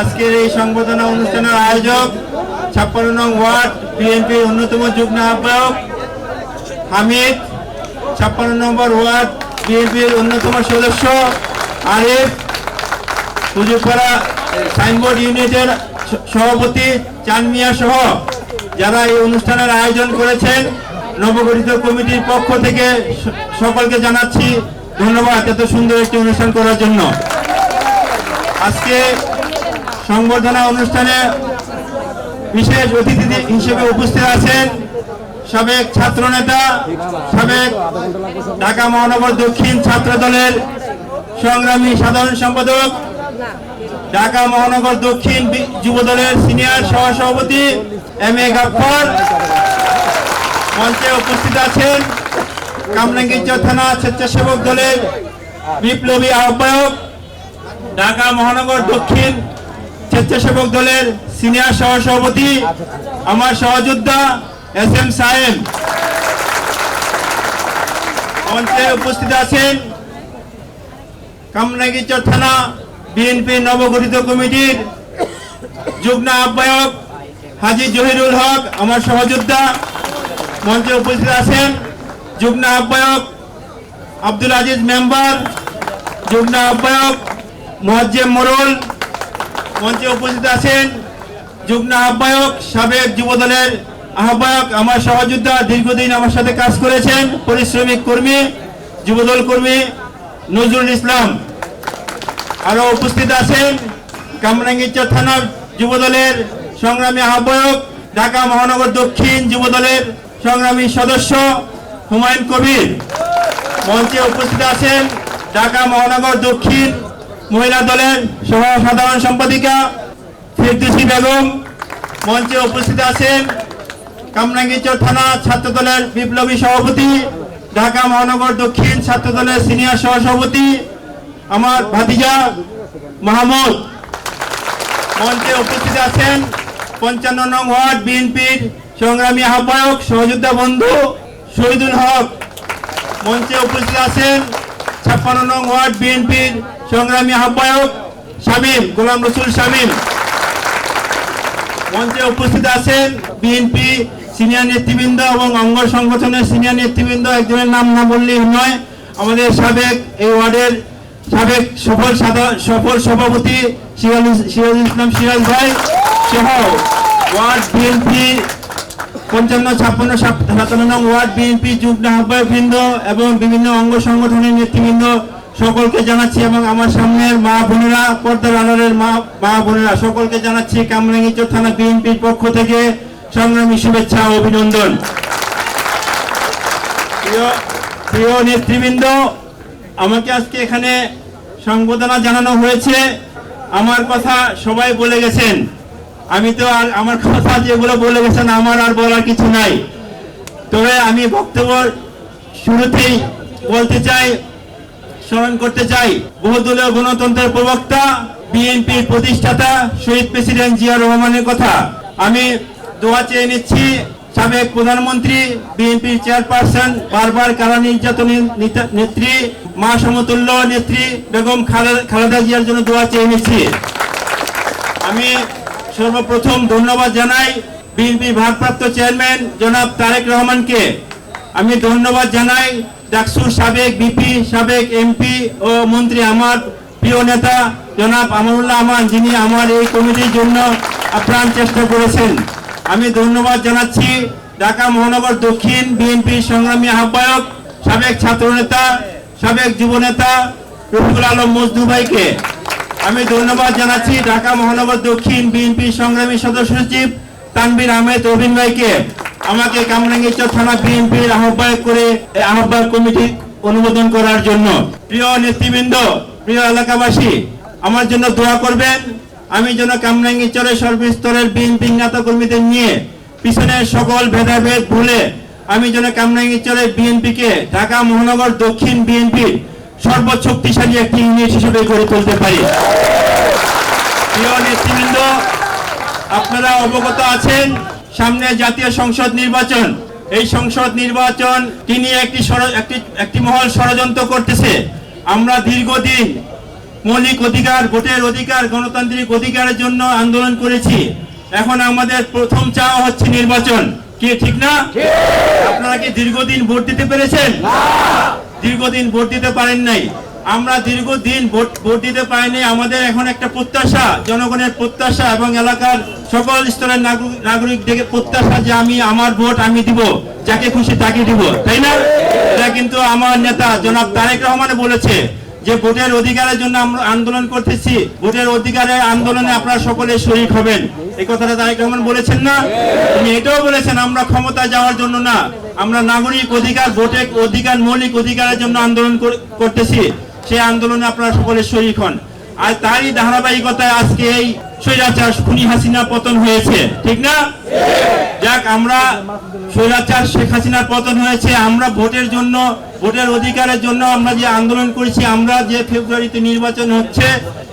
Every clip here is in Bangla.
আজকের এই সংবর্ধনা অনুষ্ঠানের আয়োজক ছাপ্পান্ন নং ওয়ার্ড বিএনপির অন্যতম যুগ্ম আহ্বায়ক হামিদ, ছাপ্পান্ন নম্বর ওয়ার্ড বিএনপির অন্যতম সদস্য আরিফ পুজোপাড়া সাইনবোর্ড ইউনিটের সভাপতি চানমিয়া সহ যারা এই অনুষ্ঠানের আয়োজন করেছেন, নবগঠিত কমিটির পক্ষ থেকে সকলকে জানাচ্ছি ধন্যবাদ এত সুন্দর একটি অনুষ্ঠান করার জন্য। আজকে সংবর্ধনা অনুষ্ঠানে বিশেষ অতিথি হিসেবে উপস্থিত আছেন সাবেক ছাত্রনেতা, সাবেক ঢাকা মহানগর দক্ষিণ ছাত্র দলের সংগ্রামী সাধারণ সম্পাদক ঢাকা মহানগর দক্ষিণ বি- যুব দলের সিনিয়র সহসভাপতি এম এ গাফর মঞ্চে উপস্থিত আছেন কামরাঙ্গীরচর থানা স্বেচ্ছাসেবক দলের বিপ্লবী আহ্বায়ক, ঢাকা মহানগর দক্ষিণ স্বেচ্ছাসেবক দলের সিনিয়র সহসভাপতি, আমার সহযোদ্ধা এস এম সাহেব মঞ্চে উপস্থিত আছেন কামরাঙ্গীরচর থানা বিএনপি নবগঠিত কমিটির যুগ্ম আহ্বায়ক হাজি জহিরুল হক, আমার সহযোদ্ধা মঞ্চে উপস্থিত আছেন। যুগ্ম আহ্বায়ক আব্দুল আজিজ মেম্বার, যুগ্ম আহ্বায়ক মোয়াজ্জেম মোরল মঞ্চে উপস্থিত আছেন। যুগ্ম আহ্বায়ক সাবেক যুবদলের আহ্বায়ক, আমার সহযোদ্ধা দীর্ঘদিন আমার সাথে কাজ করেছেন পরিশ্রমিক কর্মী, যুবদল কর্মী নজরুল ইসলাম। আরও উপস্থিত আছেন কামরাঙ্গীরচর থানার যুবদলের সংগ্রামী আহ্বায়ক, ঢাকা মহানগর দক্ষিণ যুবদলের সংগ্রামী সদস্য হুমায়ুন কবির। মঞ্চে উপস্থিত আছেন ঢাকা মহানগর দক্ষিণ মহিলা দলের সহ সাধারণ সম্পাদিকা ফিরদুসি বেগম। মঞ্চে উপস্থিত আছেন কামরাঙ্গীরচর থানা ছাত্র দলের বিপ্লবী সভাপতি, ঢাকা মহানগর দক্ষিণ ছাত্র দলের সিনিয়র সহসভাপতি আমার ভাতিজা মাহমুদ। মঞ্চে উপস্থিত আছেন পঞ্চান্ন নং ওয়ার্ড বিএনপির সংগ্রামী আহ্বায়ক, সহযোদ্ধা বন্ধু শহীদুল হক। মঞ্চে উপস্থিত আছেন ছাপ্পান্ন নং ওয়ার্ড বিএনপির সংগ্রামী আহ্বায়ক শামীম, গোলাম রসুল শামীম। মঞ্চে উপস্থিত আছেন বিএনপি সিনিয়র নেতৃবৃন্দ এবং অঙ্গ সংগঠনের সিনিয়র নেতৃবৃন্দ। একজনের নাম না বললেই নয়, আমাদের সাবেক এই ওয়ার্ডের সাবেক সফল সফল সভাপতি সিরাজ সিরাজ ইসলাম সিরাজ ভাই সহ ওয়ার্ড বিএনপি পঞ্চান্ন, ছাপ্পান্ন সাতান্ন নং ওয়ার্ড বিএনপি যুগ্ম আহ্বায়ক বৃন্দ এবং বিভিন্ন অঙ্গ সংগঠনের নেতৃবৃন্দ সকলকে জানাচ্ছি এবং আমার সামনের মা বোনেরা, পর্দার আলোরের মা মা বোনেরা সকলকে জানাচ্ছি কামরাঙ্গীচর থানা বিএনপির পক্ষ থেকে সংগ্রামী শুভেচ্ছা অভিনন্দন। প্রিয় প্রিয় নেতৃবৃন্দ আমাকে আজকে এখানে সংবর্ধনা জানানো হয়েছে। আমার কথা সবাই বলে গেছেন। আমি তো আর আমার কথা যেগুলো বলে গেছেন, আমার আর বলার কিছু নাই। তবে আমি বক্তব্য শুরুতেই বলতে চাই, স্মরণ করতে চাই, বহুদলীয় গণতন্ত্রের প্রবক্তা, বিএনপির প্রতিষ্ঠাতা, শহীদ প্রেসিডেন্ট জিয়া রহমানের কথা। আমি দোয়া চেয়ে নিচ্ছি সাবেক প্রধানমন্ত্রী বিএনপির চেয়ারপারসন, বারবার কারা নির্যাতনের নেত্রী, মা সমতুল্য নেত্রী বেগম খালেদা- জিয়ার জন্য দোয়া চেয়ে নিচ্ছি। আমি সর্বপ্রথম ধন্যবাদ জানাই বিএনপি ভারপ্রাপ্ত চেয়ারম্যান জনাব তারেক রহমানকে। আমি ধন্যবাদ জানাই ডাকসুর সাবেক বিপি, সাবেক এমপি ও মন্ত্রী আমার প্রিয় নেতা জনাব আমানুল্লাহ আমান, যিনি আমার এই কমিটির জন্য আপ্রাণ চেষ্টা করেছেন। আমি ধন্যবাদ জানাচ্ছি ঢাকা মহানগর দক্ষিণ বিএনপির সংগ্রামী আহ্বায়ক, সাবেক ছাত্রনেতা, সাবেক যুবনেতা রফিকুল আলম মজদু ভাইকে। আমি ধন্যবাদ জানাচ্ছি ঢাকা মহানগর দক্ষিণ বিএনপি সংগ্রামী সদস্য সচিব তানবির আহমেদ রবিন ভাইকে। আমাকে কামরাঙ্গীরচর থানা বিএনপির আহ্বায়ক করে আহ্বায়ক কমিটি অনুমোদন করার জন্য। প্রিয় নেতৃবৃন্দ, প্রিয় এলাকাবাসী, আমার জন্য দোয়া করবেন। আমি যেন কামরাঙ্গীরচরের সর্বস্তরের বিএনপি নেতা কর্মীদের নিয়ে পিছনের সকল ভেদাভেদ ভুলে আমি যেন কামরাঙ্গীরচরের বিএনপিকে ঢাকা মহানগর দক্ষিণ বিএনপির সর্বশক্তিশালী একটি ইউনিট হিসেবে গড়ে তুলতে পারি। প্রিয় নেতৃবৃন্দ, আপনারা অবগত আছেন, সামনে জাতীয় সংসদ নির্বাচন। এই সংসদ নির্বাচন তিনি একটি একটি একটি মহল ষড়যন্ত্র করতেছে। আমরা দীর্ঘদিন মৌলিক অধিকার ভোটের অধিকার গণতান্ত্রিক অধিকারের জন্য আন্দোলন করেছি। এখন আমাদের প্রথম চাওয়া হচ্ছে নির্বাচন। কি ঠিক না? আপনারা কি দীর্ঘদিন ভোট দিতে পেরেছেন? দীর্ঘদিন ভোট দিতে পারেন নাই। আমরা দীর্ঘদিন ভোট ভোট দিতে পারিনি। আমাদের এখন একটা প্রত্যাশা জনগণের প্রত্যাশা এবং এলাকার সকল স্তরের নাগরিক নাগরিক প্রত্যাশা যে আমি আমার ভোট আমি দিব যাকে খুশি তাকে দিব। তাই না? এটা কিন্তু আমার নেতা জনাব তারেক রহমান বলেছে। যে ভোটের অধিকারের জন্য আমরা আন্দোলন করতেছি, ভোটের অধিকারের আন্দোলনে আপনারা সকলে শরিক হবেন। এই কথাটা তারেক রহমান বলেছেন না? তিনি এটাও বলেছেন, আমরা ক্ষমতা যাওয়ার জন্য না, আমরা নাগরিক অধিকার ভোটের অধিকার, মৌলিক অধিকারের জন্য আন্দোলন করতেছি। সেই আন্দোলনে আপনারা সকলে শরিক হন। আর তারই ধারাবাহিকতায় আজকে এই স্বৈরাচার খুনি হাসিনা পতন হয়েছে। ঠিক না? যাক, আমরা স্বৈরাচার শেখ হাসিনার পতন হয়েছে, আমরা ভোটের জন্য, ভোটের অধিকারের জন্য আমরা যে আন্দোলন করেছি, আমরা যে ফেব্রুয়ারিতে নির্বাচন হচ্ছে,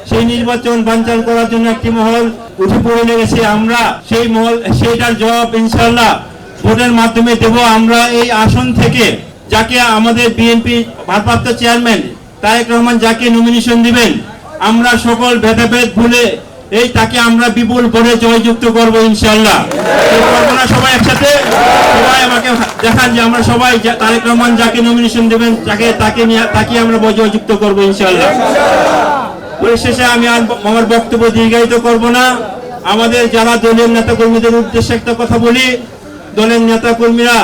সেই নির্বাচন বানচাল করার জন্য একটি মহল উঠে পড়ে লেগেছে। আমরা সেই মহল, সেইটার জবাব ইনশাল্লাহ ভোটের মাধ্যমে দেব। আমরা এই আসন থেকে যাকে আমাদের বিএনপি ভারপ্রাপ্ত চেয়ারম্যান তারেক রহমান যাকে নমিনেশন দিবেন, আমরা সকল ভেদাভেদ ভুলে এই তাকে আমরা বিপুল ভোটে জয়যুক্ত করব ইনশাল্লাহ করব সবাই একসাথে সবাই আমাকে দেখান যে আমরা সবাই তারেক রহমান যাকে নমিনেশন দেবেন, তাকে তাকে নিয়ে, তাকে আমরা জয়যুক্ত করব ইনশাল্লাহ পরিশেষে আমি আর আমার বক্তব্য দীর্ঘায়িত করব না। আমাদের যারা দলীয় নেতা কর্মীদের উদ্দেশ্যে একটা কথা বলি, দলের নেতা কর্মীরা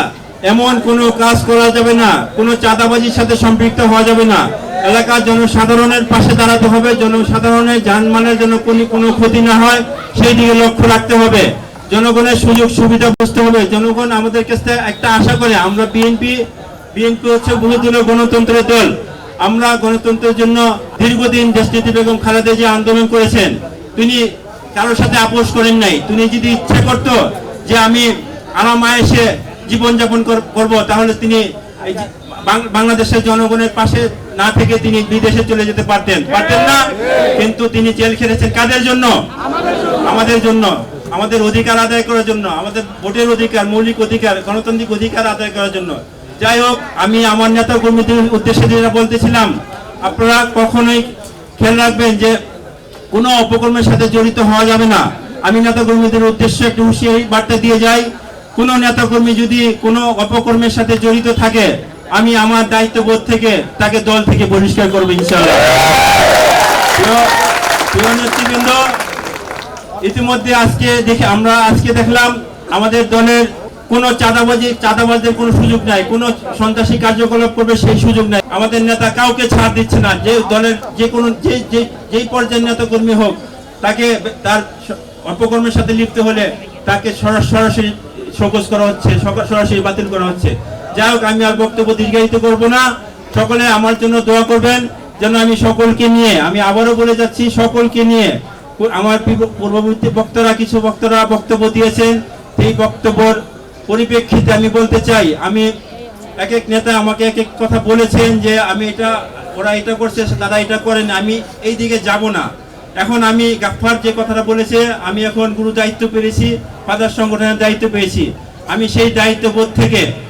এমন কোনো কাজ করা যাবে না, কোনো চাঁদাবাজির সাথে সম্পৃক্ত হওয়া যাবে না। এলাকার জনসাধারণের পাশে দাঁড়াতে হবে, জনসাধারণের যানমালের জন্য কোনো কোনো ক্ষতি না হয়, সেই দিকে লক্ষ্য রাখতে হবে। জনগণের সুযোগ সুবিধা বুঝতে হবে। জনগণ আমাদের কাছে একটা আশা করে, আমরা বিএনপি বিএনপি হচ্ছে বহুদলীয় গণতন্ত্রের দল। আমরা গণতন্ত্রের জন্য দীর্ঘদিন দেশনীতি বেগম খালেদা যে আন্দোলন করেছেন। তিনি কারোর সাথে আপোষ করেন নাই। তিনি যদি ইচ্ছে করতো যে আমি আরাম আয়েসে জীবনযাপন কর- করব, তাহলে তিনি বাংলাদেশের জনগণের পাশে না থেকে তিনি বিদেশে চলে যেতে পারতেন। পারতেন না, কিন্তু তিনি জেল খেলেছেন কাদের জন্য? আমাদের জন্য। আমাদের অধিকার আদায় করার জন্য, আমাদের ভোটের অধিকার, মৌলিক অধিকার, গণতান্ত্রিক অধিকার আদায় করার জন্য। যাই হোক, আমি আমার নেতা কর্মীদের উদ্দেশ্যে যেটা বলতেছিলাম, আপনারা কখনোই খেয়াল রাখবেন যে কোনো অপকর্মের সাথে জড়িত হওয়া যাবে না। আমি নেতা কর্মীদের উদ্দেশ্যে একটু হুঁশিয়ারি বার্তা দিয়ে যাই। কোনো নেতা কর্মী যদি কোনো অপকর্মের সাথে জড়িত থাকে আমি আমার দায়িত্ববোধ থেকে তাকে দল থেকে বহিষ্কার করব নেতৃবৃন্দ, ইতিমধ্যে আজকে দেখে আমরা আজকে দেখলাম আমাদের দলের কোনো চাঁদাবাজি চাঁদাবাজের কোনো সুযোগ নাই, কোনো সন্ত্রাসী কার্যকলাপ করবে সেই সুযোগ নাই। আমাদের নেতা কাউকে ছাড় দিচ্ছে না, যে দলের যে কোনো যে যেই পর্যায়ের নেতা কর্মী হোক, তাকে তার অপকর্মের সাথে লিপ্ত হলে তাকে সরা- সরাসরি শোকজ করা হচ্ছে সরাসরি বাতিল করা হচ্ছে। যাই হোক, আমি আর বক্তব্য দীর্ঘায়িত করব না। সকলে আমার জন্য দোয়া করবেন, যেন আমি সকলকে নিয়ে, আমি আবারও বলে যাচ্ছি, সকলকে নিয়ে, আমার পূর্ববর্তী বক্তারা, কিছু বক্তারা বক্তব্য দিয়েছেন। সেই বক্তব্যর পরিপ্রেক্ষিতে আমি বলতে চাই, আমি এক এক নেতা আমাকে এক এক কথা বলেছেন যে, আমি এটা, ওরা এটা করছে, দাদা এটা করেন, আমি এই দিকে যাব না। এখন আমি গাফফার যে কথাটা বলেছে, আমি এখন গুরু দায়িত্ব পেয়েছি ফাদার সংগঠনের দায়িত্ব পেয়েছি। আমি সেই দায়িত্ববোধ থেকে